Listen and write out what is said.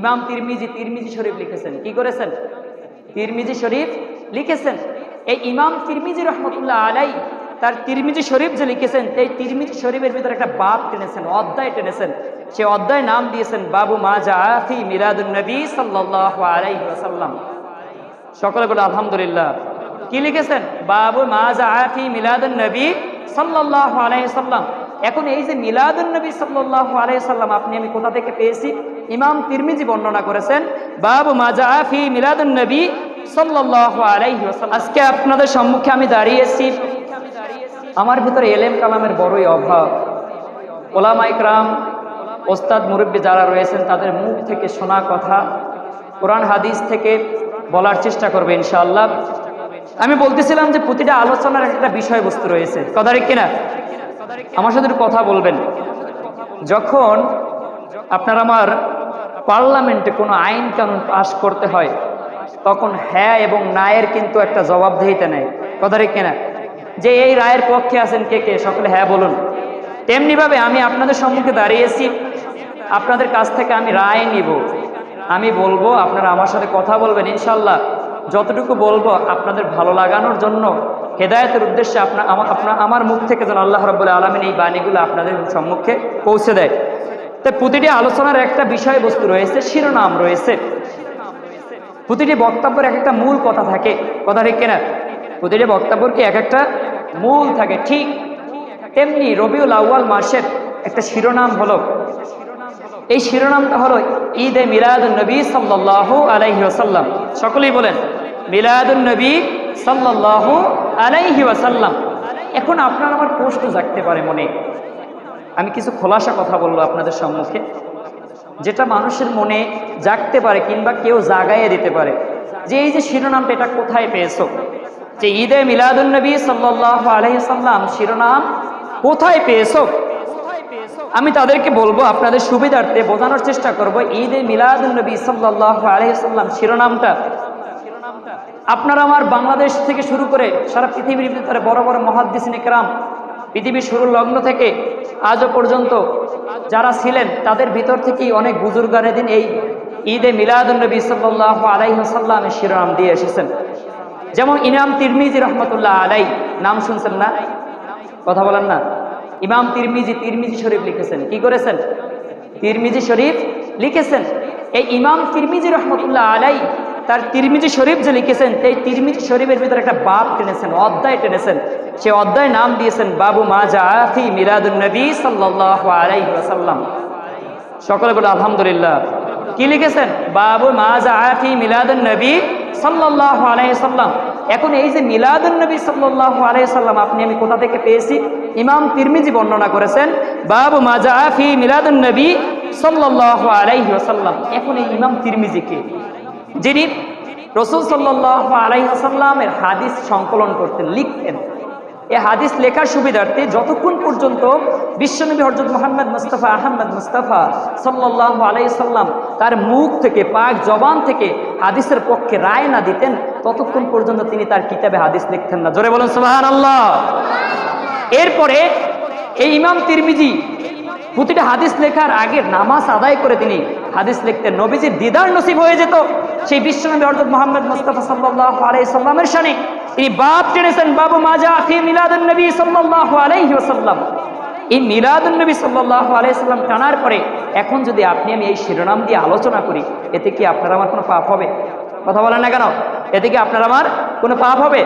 ইমাম তিরমিজি তিরমিজি শরীফ লিখেছেন। কি করেছেন? তিরমিজি শরীফ লিখেছেন। এই ইমাম তিরমিজি রহমতুল্লাহ আলাই, তার তিরমিজি শরীফ যে লিখেছেন, এই তিরমিজি শরীফের ভিতরে একটা বাপ টেনেছেন, অধ্যায় টেনেছেন। সে অধ্যায় নাম দিয়েছেন, বাবু মাজা আফি মিলাদুল নবী সাল্লাহ আলাইহি ওয়াসাল্লাম। সকলে বলে, আলহামদুলিল্লাহ। কি লিখেছেন? বাবু মাজা আফি মিলাদুল নবী সাল্লাহ আলাইসাল্লাম এখন এই যে মিলাদুল নবী সাল্লাহ আলাইসাল্লাম আপনি আমি কোথা থেকে পেয়েছি? ইমাম তিরমিজি বর্ণনা করেছেন, বাবু মাজা আফি মিলাদুল নবী আজকে আপনাদের সম্মুখে আমি দাঁড়িয়েছি আমার ভিতরে এলেম কালামের বড়ই অভাব। ওলামা ইকরাম ওস্তাদ মুরব্বী যারা রয়েছেন, তাদের মুখ থেকে শোনা কথা, কোরআন, হাদিস থেকে বলার চেষ্টা করবে ইনশাআল্লাহ। আমি বলতেছিলাম যে প্রতিটা আলোচনার একটা বিষয়বস্তু রয়েছে। ঠিক কিনা আমার সাথে কথা বলবেন। যখন আপনার আমার পার্লামেন্টে কোনো আইন কানুন পাশ করতে হয়, তখন হ্যাঁ এবং নায়ের কিন্তু একটা জবাবদিহিতে নেয় কথা ঠিক কিনা? যে এই রায়ের পক্ষে আছেন কে কে, সকলে হ্যাঁ বলুন। তেমনিভাবে আমি আপনাদের সম্মুখে দাঁড়িয়েছি। আপনাদের কাছ থেকে আমি রায় নিব। আমি বলব, আপনারা আমার সাথে কথা বলবেন ইনশাল্লাহ যতটুকু বলব, আপনাদের ভালো লাগানোর জন্য, হেদায়তের উদ্দেশ্যে আপনার আমার মুখ থেকে যেন আল্লাহ রব্বুল আলমিন এই বাণীগুলো আপনাদের সম্মুখে পৌঁছে দেয়। তো প্রতিটি আলোচনার একটা বিষয়বস্তু রয়েছে, শিরোনাম রয়েছে। প্রতিটি বক্তব্যের এক একটা মূল কথা থাকে। কথা ঠিক কিনা? প্রতিটি বক্তব্যের কি এক একটা মূল থাকে? ঠিক তেমনি রবিউল আউ্য়াল মাসের একটা শিরোনাম হলো। এই শিরোনামটা হলো ঈদ এ মিলাদুল নবী সাল্লাহ আলাইহি ওসাল্লাম সকলেই বলেন মিলাদুল নবী সাল্লাহ আলাইহি ওয়াসাল্লাম। এখন আপনার আমার প্রশ্ন জাগতে পারে মনে। আমি কিছু খোলাসা কথা বলব আপনাদের সম্মুখে। যেটা মানুষের মনে জাগতে পারে কিংবা কেউ জাগাইয়ে দিতে পারে। যে এই যে শিরোনামটা এটা কোথায় পেয়েছ? যে ঈদে মিলাদুল নবী সাল্লাহ আলহিসাল্লাম শিরোনাম কোথায় পেয়েছ? আমি তাদেরকে বলব, আপনাদের সুবিধার্থে বোঝানোর চেষ্টা করব, ঈদে মিলাদুল নবী সাল্লাহ আলহিসাল্লাম শিরোনামটা। আপনারা আমার বাংলাদেশ থেকে শুরু করে সারা পৃথিবীর ভিতরে বড় বড় মহাদ্দিসিন একরাম পৃথিবীর শুরুর লগ্ন থেকে আজও পর্যন্ত যারা ছিলেন, তাদের ভিতর থেকেই অনেক বুজুর্গানের দিন এই ঈদে মিলাদুলনবী সাল্লাহ আলাইসাল্লামের শিরোনাম দিয়ে এসেছেন। যেমন ইনাম তিরমিজি রহমতুল্লাহ আলাই নাম শুনছেন না? কথা বলেন না। ইমাম তিরমিজি তিরমিজি শরীফ লিখেছেন। কি করেছেন? তিরমিজি শরীফ লিখেছেন। এই ইমাম তিরমিজি রহমতুল্লাহ আলাই তার তিরমিজি শরীফ যে লিখেছেন এই তিরমিজি শরীফের ভিতরে একটা বাপ টেনেছেন অধ্যায় টেনেছেন সে অধ্যায় নাম দিয়েছেন, বাবু মাজা আফি মিলাদুল নবী সাল্লাহ আলাইহি সকলে বলে, আলহামদুলিল্লাহ। কি লিখেছেন? বাবু মাজা আফি মিলাদুল নবী সাল্লাহ আলাইসাল্লাম এখন এই যে মিলাদুল নবী সাল্লাহ আলাইসাল্লাম আপনি আমি কোথা থেকে পেয়েছি? ইমাম তিরমিজি বর্ণনা করেছেন, বাবু মাজা আফি মিলাদুল নবী সাল্লাহ আলাইহি ওয়াসাল্লাম। এখন এই ইমাম তিরমিজি কে? যিনি রসুল সাল্লাহ আলাইসাল্লামের হাদিস সংকলন করতেন লিখতেন। এই হাদিস লেখার সুবিধার্থে যতক্ষণ পর্যন্ত বিশ্বনবী হরজত মোহাম্মদ মুস্তাফা আহমদ মুস্তাফা সাল্লাহ আলাইসাল্লাম তার মুখ থেকে, পাক জবান থেকে হাদিসের পক্ষে রায় না দিতেন, ততক্ষণ পর্যন্ত তিনি তার কিতাবে হাদিস লিখতেন না। জোরে বলুন সুবাহান আল্লাহ এরপরে এই ইমাম তিরমিজি প্রতিটা হাদিস লেখার আগে নামাজ আদায় করে তিনি হাদিস লিখতেন। নবীজির দিদার নসিব হয়ে যেত। সেই বিশ্বনবী হরজত মোহাম্মদ মুস্তাফা সাল্লাহ আলাইসাল্লামের সানে তিনি বাপ টেনেছেন, বাবু মাজা ফি মিলাদুল নবী সাল্লাহ আলাইহি ওসাল্লাম এই মিলাদুল নবী সাল্লাহ আলাইসাল্লাম টানার পরে এখন যদি আপনি আমি এই শিরোনাম দিয়ে আলোচনা করি, এতে কি আপনার আমার কোনো পাপ হবে? কথা বলেন না কেন? এতে কি আপনার আমার কোনো পাপ হবে?